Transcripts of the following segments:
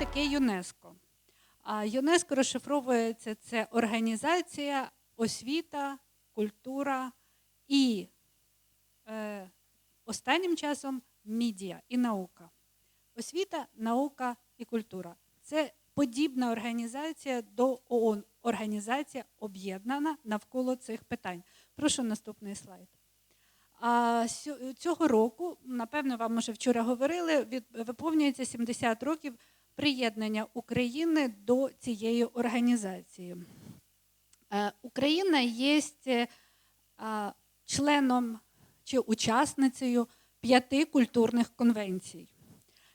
таке ЮНЕСКО? ЮНЕСКО розшифровується це організація, освіта, культура і е, останнім часом медіа і наука. Освіта, наука і культура. Це подібна організація до ООН. Організація об'єднана навколо цих питань. Прошу наступний слайд. А цього року, напевно, вам уже вчора говорили, від, виповнюється 70 років приєднання України до цієї організації. Е, Україна є е, членом чи учасницею п'яти культурних конвенцій.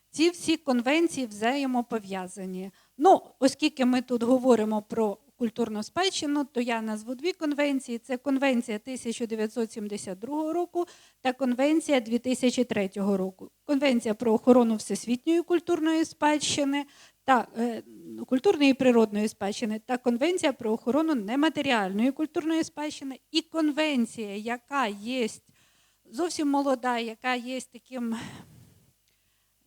Ці всі конвенції взаємопов'язані. Ну, оскільки ми тут говоримо про культурну спадщину, то я назву дві конвенції: це конвенція 1972 року та конвенція 2003 року. Конвенція про охорону всесвітньої культурної спадщини та е, культурної і природної спадщини та конвенція про охорону нематеріальної культурної спадщини і конвенція, яка є зовсім молода, яка є таким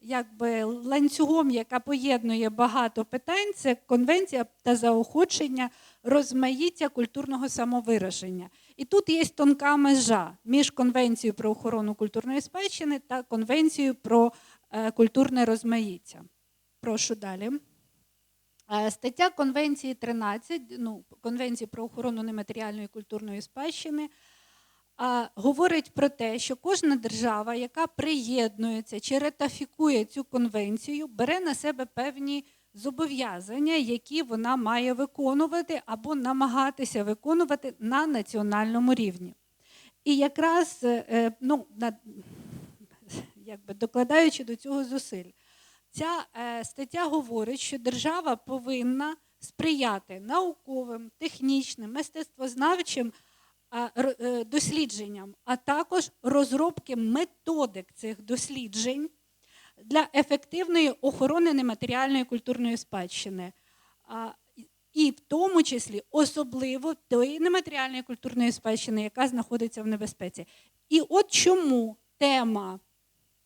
якби ланцюгом, яка поєднує багато питань, це конвенція та заохочення розмаїття культурного самовираження. І тут є тонка межа між конвенцією про охорону культурної спадщини та конвенцією про е, культурне розмаїття. Прошу далі. Е, Стаття Конвенції 13, ну, Конвенції про охорону нематеріальної культурної спадщини, говорить про те, що кожна держава, яка приєднується чи ратифікує цю конвенцію, бере на себе певні зобов'язання, які вона має виконувати або намагатися виконувати на національному рівні. І якраз е, е, ну, якби докладаючи до цього зусиль, ця е, стаття говорить, що держава повинна сприяти науковим, технічним, мистецтвознавчим дослідженням, а також розробки методик цих досліджень для ефективної охорони нематеріальної культурної спадщини. І в тому числі особливо тої нематеріальної культурної спадщини, яка знаходиться в небезпеці. І от чому тема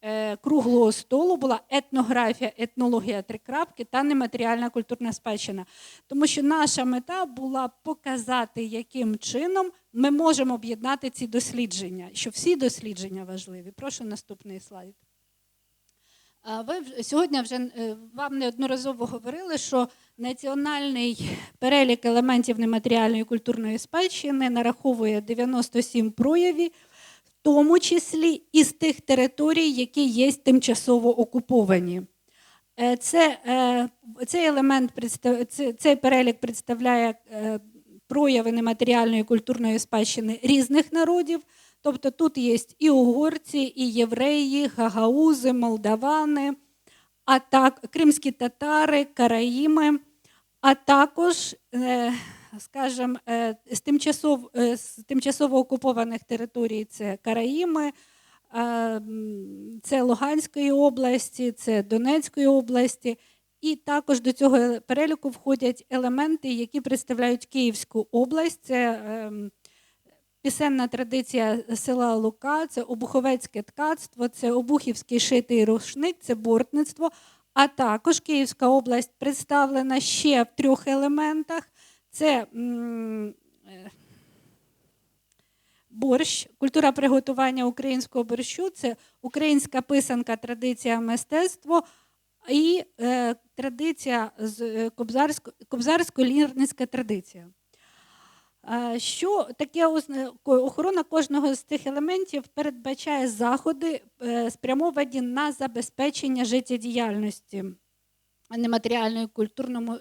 е, круглого столу була етнографія, етнологія три крапки та нематеріальна культурна спадщина. Тому що наша мета була показати, яким чином ми можемо об'єднати ці дослідження, що всі дослідження важливі. Прошу наступний слайд. Ви сьогодні вже е, вам неодноразово говорили, що національний перелік елементів нематеріальної культурної спадщини нараховує 97 проявів, в тому числі із тих територій, які є тимчасово окуповані. Е, Це, е, цей елемент цей перелік представляє прояви нематеріальної культурної спадщини різних народів. Тобто тут є і угорці, і євреї, гагаузи, молдавани, а так, кримські татари, караїми, а також, е, скажімо, е, з тимчасово, е, з тимчасово окупованих територій це Караїми, це Луганської області, це Донецької області. І також до цього переліку входять елементи, які представляють Київську область. Це ем, пісенна традиція села Лука, це обуховецьке ткацтво, це обухівський шитий рушник, це бортництво. А також Київська область представлена ще в трьох елементах: це е, борщ, культура приготування українського борщу, це українська писанка, традиція мистецтво і е, традиція з е, кобзарсько, кобзарсько-лірницька традиція. Що таке охорона кожного з тих елементів передбачає заходи, е, спрямовані на забезпечення життєдіяльності нематеріальної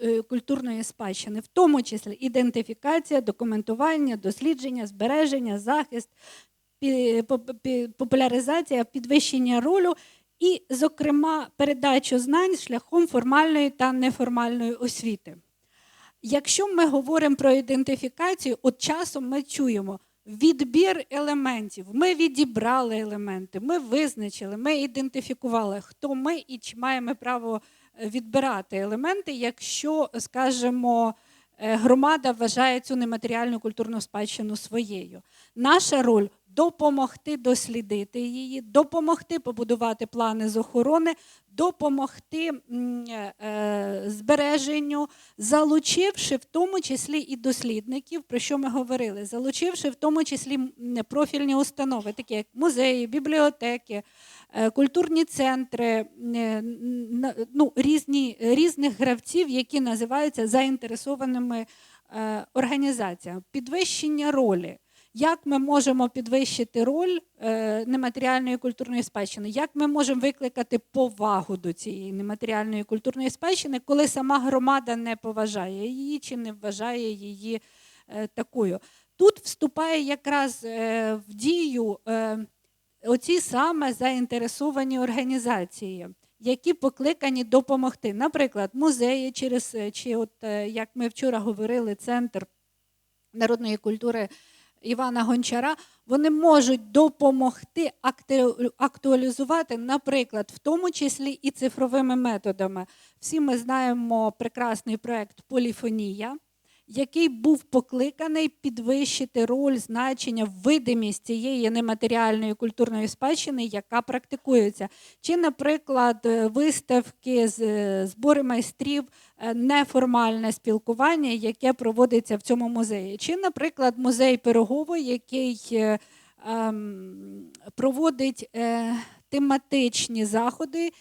е, культурної спадщини, в тому числі ідентифікація, документування, дослідження, збереження, захист, популяризація, підвищення ролю і, зокрема, передачу знань шляхом формальної та неформальної освіти. Якщо ми говоримо про ідентифікацію, от часом ми чуємо відбір елементів. Ми відібрали елементи, ми визначили, ми ідентифікували, хто ми і чи маємо право е, відбирати елементи, якщо, скажімо, е, громада вважає цю нематеріальну культурну спадщину своєю. Наша роль допомогти дослідити її, допомогти побудувати плани з охорони, допомогти е, е, збереженню, залучивши в тому числі і дослідників, про що ми говорили, залучивши в тому числі профільні установи, такі як музеї, бібліотеки, е, культурні центри, ну, різні, різних гравців, які називаються заінтересованими організаціями. Підвищення ролі. Як ми можемо підвищити роль е, нематеріальної культурної спадщини? Як ми можемо викликати повагу до цієї нематеріальної культурної спадщини, коли сама громада не поважає її чи не вважає її е, такою? Тут вступає якраз е, в дію оці саме заінтересовані організації, які покликані допомогти. Наприклад, музеї через чи, от як ми вчора говорили, центр народної культури Івана Гончара, вони можуть допомогти акту- актуалізувати, наприклад, в тому числі і цифровими методами. Всі ми знаємо прекрасний проект Поліфонія, який був покликаний підвищити роль, значення, видимість цієї нематеріальної культурної спадщини, яка практикується. Чи, наприклад, е, виставки з е, збори майстрів, е, неформальне спілкування, яке проводиться в цьому музеї. Чи, наприклад, музей Пирогової, який ем, проводить тематичні заходи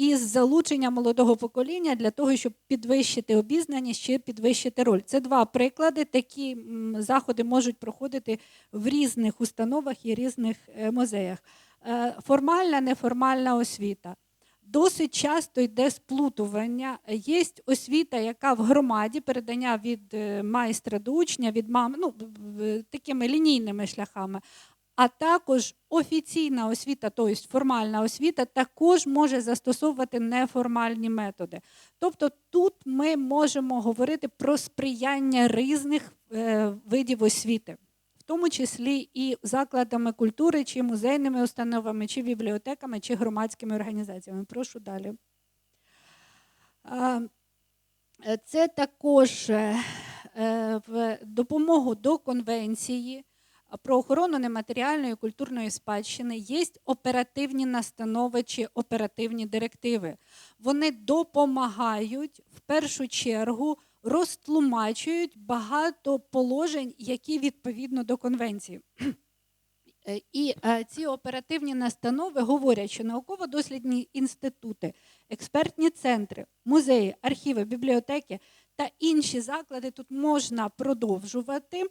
із залученням молодого покоління для того, щоб підвищити обізнаність чи підвищити роль. Це два приклади. Такі заходи можуть проходити в різних установах і різних е, музеях. Е, Формальна, неформальна освіта. Досить часто йде сплутування. Є освіта, яка в громаді передання від е, майстра до учня, від мами, ну, такими лінійними шляхами. А також офіційна освіта, тобто формальна освіта, також може застосовувати неформальні методи. Тобто тут ми можемо говорити про сприяння різних е, видів освіти, в тому числі і закладами культури, чи музейними установами, чи бібліотеками, чи громадськими організаціями. Прошу далі. Е, Це також е, в допомогу до конвенції про охорону нематеріальної культурної спадщини є оперативні настанови чи оперативні директиви. Вони допомагають в першу чергу розтлумачують багато положень, які відповідно до конвенції. Е, І е, ці оперативні настанови говорять, що науково-дослідні інститути, експертні центри, музеї, архіви, бібліотеки та інші заклади тут можна продовжувати,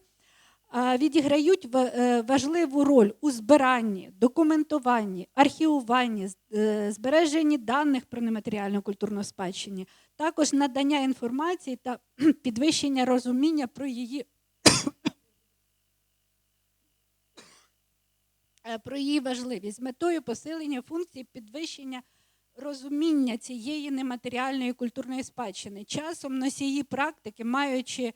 відіграють е, важливу роль у збиранні, документуванні, архівуванні, е, збереженні даних про нематеріальну культурну спадщину, також надання інформації та підвищення розуміння про її е, про її важливість з метою посилення функції підвищення розуміння цієї нематеріальної культурної спадщини. Часом носії практики, маючи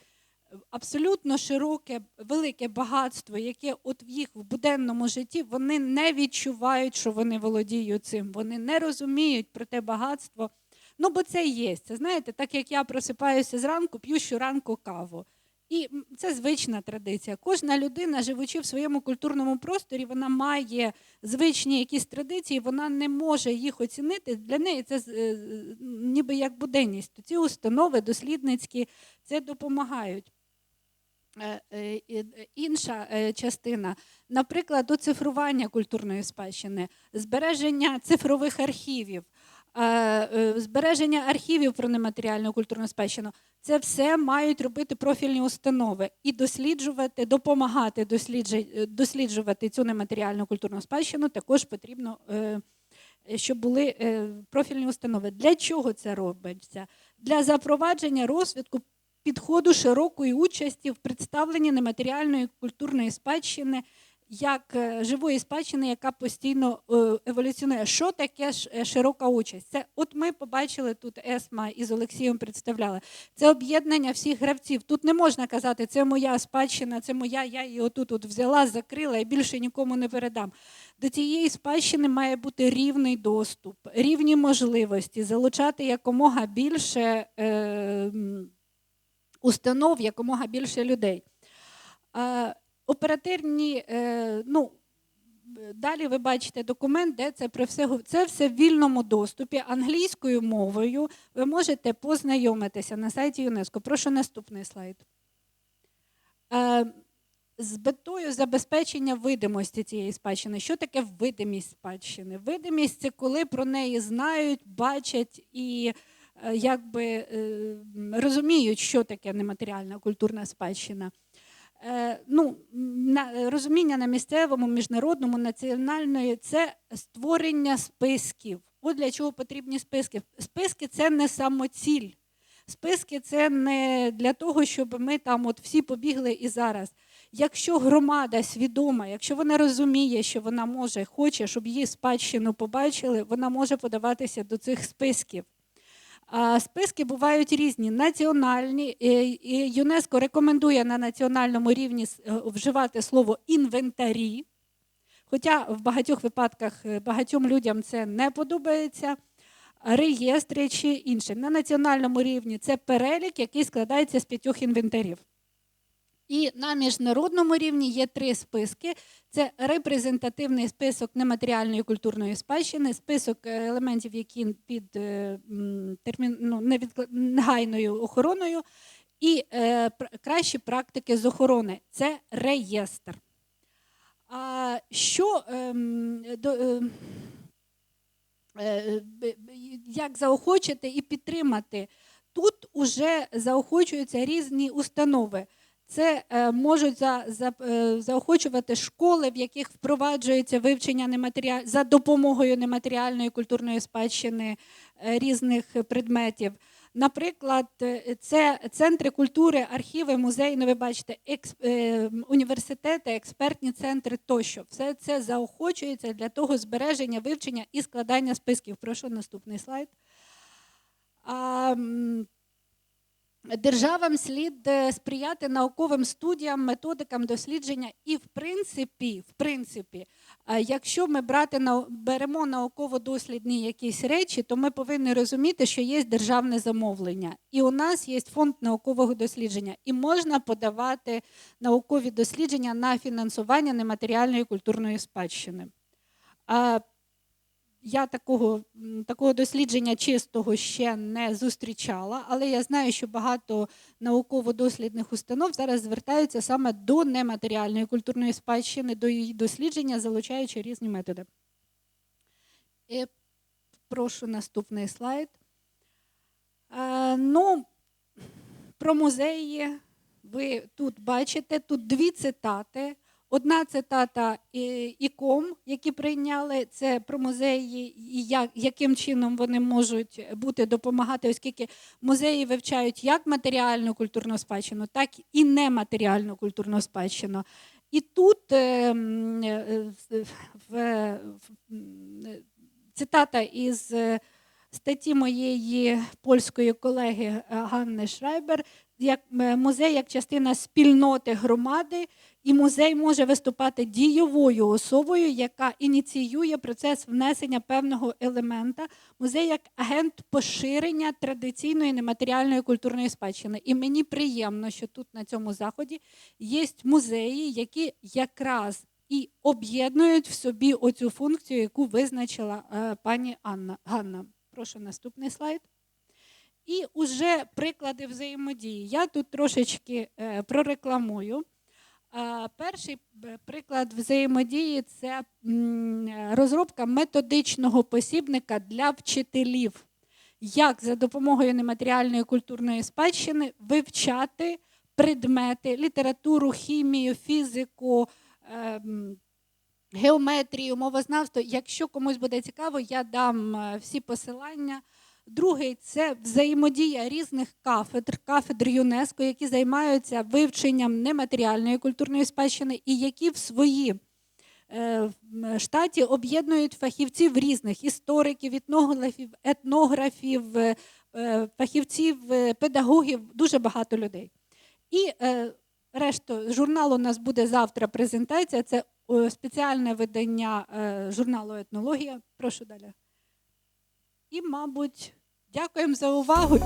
абсолютно широке, велике багатство, яке от в їх в буденному житті, вони не відчувають, що вони володіють цим. Вони не розуміють про те багатство. Ну, бо це є. Це знаєте, так як я просипаюся зранку, п'ю щоранку каву. І це звична традиція. Кожна людина, живучи в своєму культурному просторі, вона має звичні якісь традиції, вона не може їх оцінити. Для неї це е, ніби як буденність. То ці установи дослідницькі це допомагають. Е, е, е, Інша частина, наприклад, оцифрування культурної спадщини, збереження цифрових архівів, збереження архівів про нематеріальну культурну спадщину. Це все мають робити профільні установи і досліджувати, допомагати досліджувати цю нематеріальну культурну спадщину. Також потрібно, щоб були профільні установи. Для чого це робиться? Для запровадження розвитку підходу широкої участі в представленні нематеріальної культурної спадщини як е, живої спадщини, яка постійно е, еволюціонує. Що таке е, широка участь? Це от ми побачили тут Есма із Олексієм представляли. Це об'єднання всіх гравців. Тут не можна казати, це моя спадщина, це моя, я її отут от взяла, закрила і більше нікому не передам. До цієї спадщини має бути рівний доступ, рівні можливості, залучати якомога більше. Е, установ якомога більше людей. Е, Оперативні, е, ну, Далі ви бачите документ, де це про все це все в вільному доступі англійською мовою. Ви можете познайомитися на сайті ЮНЕСКО. Прошу наступний слайд. Е, з метою забезпечення видимості цієї спадщини. Що таке видимість спадщини? Видимість це коли про неї знають, бачать і якби е, розуміють, що таке нематеріальна культурна спадщина. Е, ну, розуміння на місцевому, міжнародному, національної це створення списків. От для чого потрібні списки. Списки це не самоціль. Списки це не для того, щоб ми там от всі побігли і зараз. Якщо громада свідома, якщо вона розуміє, що вона може, хоче, щоб її спадщину побачили, вона може подаватися до цих списків. Списки бувають різні, національні. е, ЮНЕСКО рекомендує на національному рівні е, вживати слово інвентарі. Хоча в багатьох випадках е, багатьом людям це не подобається. Реєстри чи інше. На національному рівні це перелік, який складається з п'ятьох інвентарів. І на міжнародному рівні є три списки: це репрезентативний список нематеріальної культурної спадщини, список е, елементів, які під е, термін, ну, охороною, і е, кращі практики з охорони це реєстр. А що ем, до, як заохочити і підтримати? Тут уже заохочуються різні установи. Це е, можуть за, за, е, заохочувати школи, в яких впроваджується вивчення нематеріаль... за допомогою нематеріальної культурної спадщини е, різних предметів. Наприклад, це центри культури, архіви, музеї, ну ви бачите, екс, е, університети, експертні центри тощо. Все це заохочується для того збереження, вивчення і складання списків. Прошу наступний слайд. Державам слід е, сприяти науковим студіям, методикам дослідження, і в принципі, в принципі, е, якщо ми брати беремо науково-дослідні якісь речі, то ми повинні розуміти, що є державне замовлення, і у нас є фонд наукового дослідження, і можна подавати наукові дослідження на фінансування нематеріальної культурної спадщини. Я такого, такого дослідження чистого ще не зустрічала, але я знаю, що багато науково-дослідних установ зараз звертаються саме до нематеріальної культурної спадщини, до її дослідження, залучаючи різні методи. І прошу наступний слайд. Е, ну, про музеї ви тут бачите, тут дві цитати. Одна цитата іком, які прийняли, це про музеї, і як, яким чином вони можуть бути допомагати, оскільки музеї вивчають як матеріальну культурну спадщину, так і нематеріальну культурну спадщину. І тут е, е, в, цитата із е, статті моєї польської колеги Ганни Шрайбер, як е, музей як частина спільноти громади, і музей може виступати дієвою особою, яка ініціює процес внесення певного елемента. Музей як агент поширення традиційної нематеріальної культурної спадщини. І мені приємно, що тут на цьому заході є музеї, які якраз і об'єднують в собі оцю функцію, яку визначила е, пані Анна Ганна. Прошу наступний слайд. І уже приклади взаємодії. Я тут трошечки е, прорекламую. Перший е, приклад взаємодії це е, розробка методичного посібника для вчителів, як за допомогою нематеріальної культурної спадщини вивчати предмети, літературу, хімію, фізику, геометрію, мовознавство. Якщо комусь буде цікаво, я дам е, всі посилання. Другий це взаємодія різних кафедр, кафедр ЮНЕСКО, які займаються вивченням нематеріальної культурної спадщини і які в свої е, штаті об'єднують фахівців різних істориків, етнографів, етнографів, е, е, фахівців, е, педагогів, дуже багато людей. І е, решту журнал у нас буде завтра презентація. Це е, спеціальне видання е, журналу Етнологія. Прошу далі. І, мабуть, дякуємо за увагу.